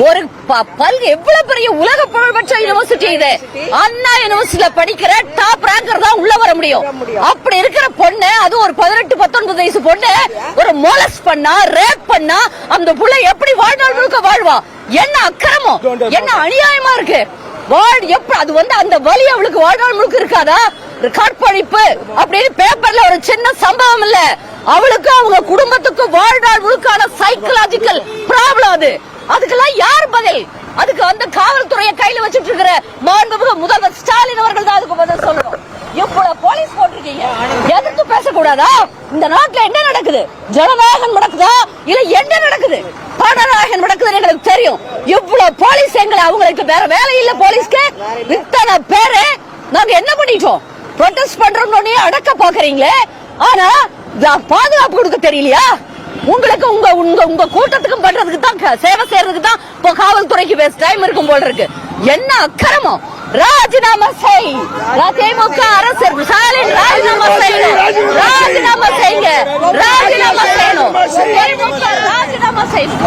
ஒரு ப- பல் எவ்வளவு பெரிய உலக புகழ்பெற்ற யூனிவர்சிட்டி இது. அண்ணா யூனிவர்சிட்டியில படிக்கிற டாப் ரேங்கர் தான் உள்ள வர முடியும். அப்படி இருக்கிற பொண்ணு அது ஒரு பதினெட்டு பத்தொன்பது வயசு பொண்ணு ஒரு மோலஸ் பண்ணா ரேப் பண்ணா அந்த புள்ள எப்படி வாழ்நாள் முழுக்க வாழ்வா? என்ன அக்கிரமம்? என்ன அநியாயமா இருக்கு? வாழ் எப்ப அது வந்து அந்த வலி அவளுக்கு வாழ்நாள் முழுக்க இருக்காதா? கற்பழிப்பு அப்படின்னு பேப்பர்ல ஒரு சின்ன சம்பவம் இல்ல. அவளுக்கு அவங்க குடும்பத்துக்கு வாழ்நாள் முழுக்கான சைக்கலாஜிக்கல் ப்ராப்ளம் அது. அதுக்கெல்லாம் யார் பதில்? அதுக்கு அந்த காவல்துறையை கையில வச்சுட்டு இருக்கிற மாண்புமிகு முதல்வர் ஸ்டாலின் அவர்கள் தான் அதுக்கு பதில் சொல்லணும். இவ்வளவு போலீஸ் போட்டிருக்கீங்க. எதிர்த்து பேசக்கூடாதா? இந்த நாட்டுல என்ன நடக்குது? ஜனநாயகம் நடக்குதா? இல்ல என்ன நடக்குது? பணநாயகம் நடக்குதுன்னு எங்களுக்கு தெரியும். இவ்வளவு போலீஸ் எங்களை அவங்களுக்கு வேற வேலை இல்ல போலீஸ்க்கு இத்தனை பேரு நாங்க என்ன பண்ணிட்டோம்? ப்ரொடெஸ்ட் பண்றோம்னு அடக்க பாக்குறீங்களே ஆனா பாதுகாப்பு கொடுக்க தெரியலையா? உங்களுக்கு உங்க உங்க உங்க கூட்டத்துக்கும் பண்றதுக்கு தான் சேவை செய்யறதுக்கு தான் இப்போ காவல்துறைக்கு டைம் இருக்கும் போல இருக்கு. என்ன அக்கிரமம்? ராஜினாமா செய். திமுக அரசு ஸ்டாலின் ராஜினாமா செய்யணும் ராஜினாமா செய்யுங்க. ராஜினாமா செய்யணும். ராஜினாமா செய்யணும்.